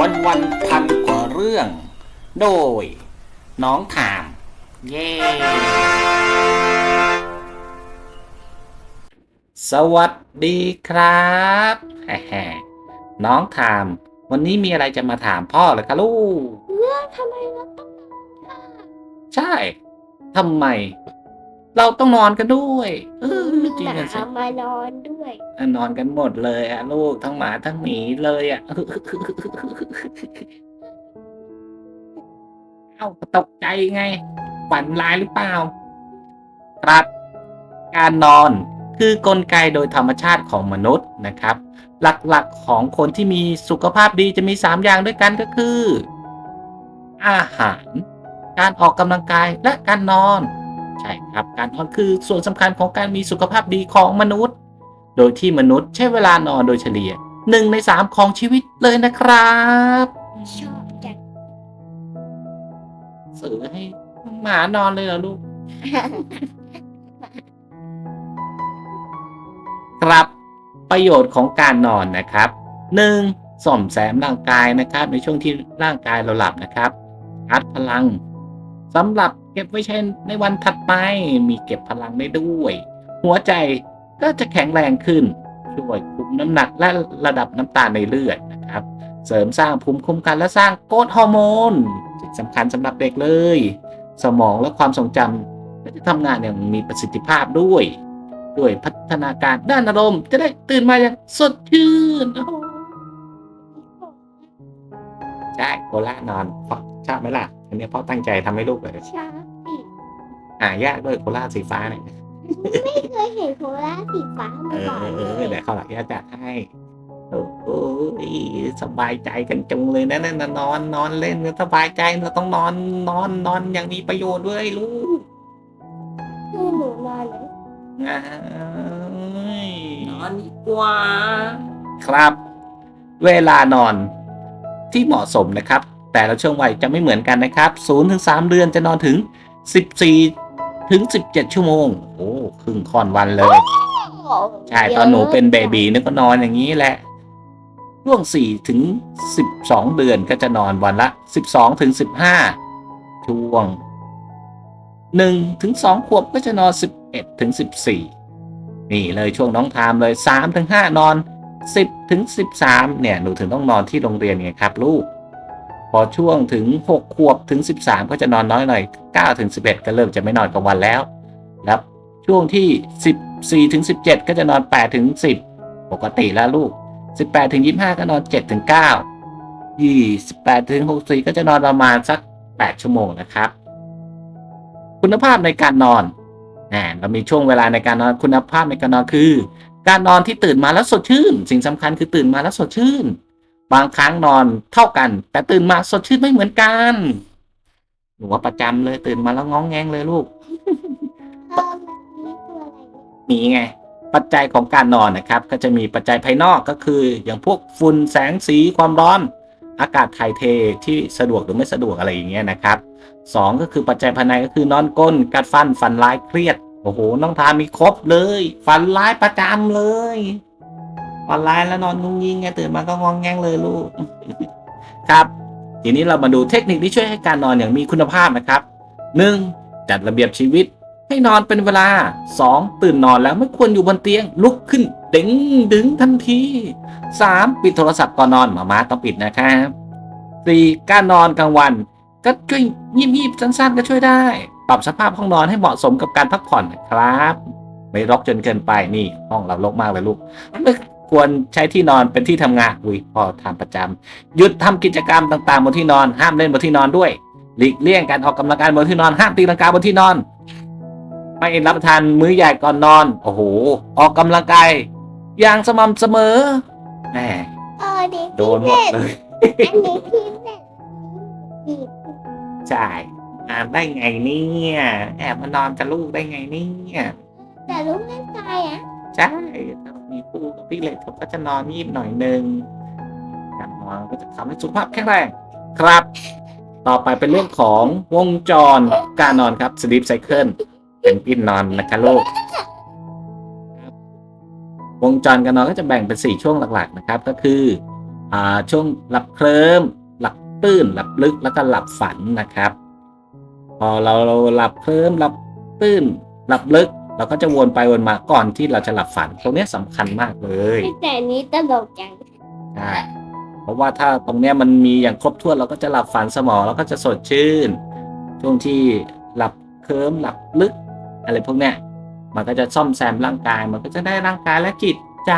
วันวันพันกว่าเรื่อง โดย น้องถาม เย้ สวัสดีครับแฮ่ๆน้องถาม วันนี้มีอะไรจะมาถามพ่อเหรอคะลูก เรื่องทำไมเราต้องนอนค่ะใช่ทำไม เราต้องนอนกันด้วย เออมีจริงหอะมาสิมานอนด้วยอะนอนกันหมดเลยอะลูกทั้งหมาทั้งหมีเลยอะเอ้าตกใจไงฝันร้ายหรือเปล่า ครับ การนอนคือกลไกโดยธรรมชาติของมนุษย์นะครับ หลักๆของคนที่มีสุขภาพดีจะมี 3 อย่างด้วยกันก็คือ อาหาร การออกกำลังกายและการนอน ใช่ครับการนอนคือส่วนสำคัญของการมีสุขภาพดีของมนุษย์ โดยที่มนุษย์ใช้เวลานอนโดยเฉลี่ยหนึ่งในสามของชีวิตเลยนะครับชอบจังสื่อให้หมานอนเลยเหรอลูกครับประโยชน์ของการนอนนะครับหนึ่งส่อมแซมร่างกายนะครับ ในช่วงที่ร่างกายเราหลับนะครับชาร์จพลังสำหรับ เก็บไว้ใช้ในวันถัดไป มีเก็บพลังได้ด้วย หัวใจก็จะแข็งแรงขึ้น ช่วยคุมน้ำหนักและระดับน้ำตาลในเลือดนะครับ เสริมสร้างภูมิคุ้มกันและสร้างโกรทฮอร์โมนสิ่งสำคัญสำหรับเด็กเลย สมองและความทรงจำก็จะทำงานอย่างมีประสิทธิภาพด้วย ด้วยพัฒนาการด้านอารมณ์จะได้ตื่นมาอย่างสดชื่นใช่โคล่านอนอชอบไหมล่ะอันนี้พ่อตั้งใจทำให้ลูกเลยชอบสิหายากด้วยโคล่าสีฟ้าเนี่ยไม่เคยเห็นโคล่าสีฟ้าเอมาอก่อนเอเลอเออยเดี๋ยวเขาวหลังจะจัดให้โอ้โหสบายใจกันจุงเลยนะนั่นนะนอนนอนเล่นก็สบายใจเราต้องนอนนอนนอนอย่างมีประโยชน์ด้วยลูกให้หนูนอนเลยอ้ายนอนดีกว่า ครับ เวลานอนที่เหมาะสมนะครับ แต่ละช่วงวัยจะไม่เหมือนกันนะครับ0ถึง3เดือนจะนอนถึง 14 ถึง 17 ชั่วโมง โอ้ครึ่งค่อนวันเลย ใช่ ตอนหนูเป็นเบบีนึกก็นอนอย่างนี้แหละ ช่วง 4 ถึง 12 เดือนก็จะนอนวันละ 12 ถึง 15 ช่วง 1 ถึง 2 ขวบก็จะนอน 11 ถึง 14 นี่เลยช่วงน้องทามเลย 3 ถึง 5 นอน 10 ถึง 13 เนี่ย หนูถึงต้องนอนที่โรงเรียนไงครับลูกพ อช่วงถึง 6 ขวบถึง 13 ก็จะนอนน้อยหน่อย9ถึง11 ก็เริ่มจะไม่นอนกลางวันแล้วแล้วช่วงที่ 14ถึง17 ก็จะนอน8ถึง10 ปกติแล้วลูก 18ถึง25 ก็นอน7ถึง9 28ถึง64 ก็จะนอนประมาณสัก 8 ชั่วโมงนะครับ คุณภาพในการนอนอ่าเรามีช่วงเวลาในการนอนคุณภาพในการนอนคือ การนอนที่ตื่นมาแล้วสดชื่น สิ่งสำคัญคือตื่นมาแล้วสดชื่น บางครั้งนอนเท่ากัน แต่ตื่นมาสดชื่นไม่เหมือนกัน หนูว่าประจำเลยตื่นมาแล้วง้องแงงเลยลูกพ่อมันมีตัวอะไรมีไง ปัจจัยของการนอนนะครับ ก็จะมีปัจจัยภายนอกก็คือ อย่างพวกฝุ่นแสงสีความร้อน อากาศถ่ายเทที่สะดวกหรือไม่สะดวกอะไรอย่างเงี้ยนะครับสองก็คือปัจจัยภายในก็คือนอนก้นกัดฟันฟันร้ายเครียดโอ้โหน้องทามีครบเลย ฟันร้ายประจำเลย ฟันร้ายแล้วนอนงุ้งยิงไงตื่นมาก็งองแงงเลยลูก ครับ ทีนี้เรามาดูเทคนิคที่ช่วยให้การนอนอย่างมีคุณภาพนะครับ 1. จัดระเบียบชีวิต ให้นอนเป็นเวลา 2. ตื่นนอนแล้วไม่ควรอยู่บนเตียง ลุกขึ้นเด้งดึงทันที 3. ปิดโทรศัพท์ก่อนนอนมามาต้องปิดนะครับ 4. การนอนกลางวัน ก็ช่วยยีบๆสั้นๆ ก็ช่วยได้ ปรับสภาพห้องนอนให้เหมาะสมกับการพักผ่อนนะครับ ไม่รกจนเกินไปนี่ห้องเรารกมากเลยลูก ควรใช้ที่นอนเป็นที่ทำงานอุ้ยพอทำประจำหยุดทำกิจกรรมต่างๆบนที่นอน ห้ามเล่นบนที่นอนด้วย หลีกเลี่ยงการออกกำลังกายบนที่นอน ห้ามตีลังกาบนที่นอน ไม่รับประทานมื้อใหญ่ก่อนนอน โอ้โห ออกกำลังกายอย่างสม่ำเสมอแหมเออเด็กโดนหมดเลยอันนี้ที่เด็กบีบใช่อ่านได้ไงเนี่ยแอบมานอนกับลูกได้ไงเนี่ยแต่ลูกไม่ตายอะใช่ต้อง มีคู่กับพี่เล็กเขาก็จะนอนยีบหน่อยหนึ่งการนอนก็จะทำให้สุขภาพแข็งแรงครับ ต่อไปเป็นเรื่องของวงจรการนอนครับ sleep cycle เป็นปิ้นนอนนะคะลูกวงจรการนอนก็จะแบ่งเป็น 4 ช่วงหลักๆนะครับ ก็คืออ่าช่วงหลับเคลิ้มหลับตื้นหลับลึกแล้วก็หลับฝันนะครับ พอเราเราหลับเคลิ้มหลับตื้นหลับลึก เราก็จะวนไปวนมาก่อนที่เราจะหลับฝัน ตรงเนี้ยสำคัญมากเลยแต่อันนี้ตลกจังใช่เพราะว่าถ้าตรงเนี้ยมันมีอย่างครบถ้วนเราก็จะหลับฝันสมองเราก็จะสดชื่น ช่วงที่หลับเคลิ้มหลับลึก อะไรพวกเนี้ยมันก็จะซ่อมแซมร่างกาย มันก็จะได้ร่างกายและจิตใจ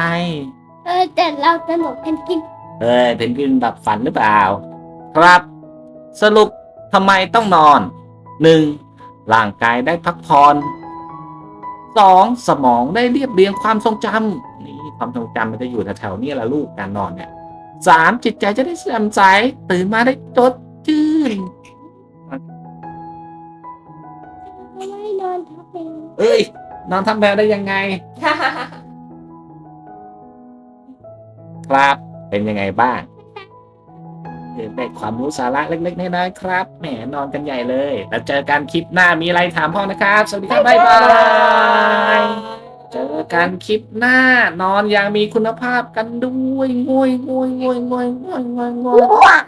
เออแต่เราตลกกันกินเอ้ยเพนกวินแบบฝันหรือเปล่า ครับ สรุปทำไมต้องนอนหนึ่งร่างกายได้พักผ่อน สองสมองได้เรียบเรียงความทรงจำนี่ความทรงจำมันจะอยู่แถวๆนี้แหละลูกการนอนเนี่ยสามจิตใจจะได้แจ่มใสตื่นมาได้จดชื่นไม่นอนทับเองเอ้ย นอนทำแบบได้ยังไง ครับ เป็นยังไงบ้างเออ ได้ความรู้สาระเล็กๆน้อยๆครับ แหมนอนกันใหญ่เลย แล้วเจอกันคลิปหน้ามีอะไรถามพ่อนะครับ สวัสดีครับบ๊ายบาย เจอกันคลิปหน้านอนอย่างมีคุณภาพกันด้วยงวยงวยงวยงวยงวยงวยงวย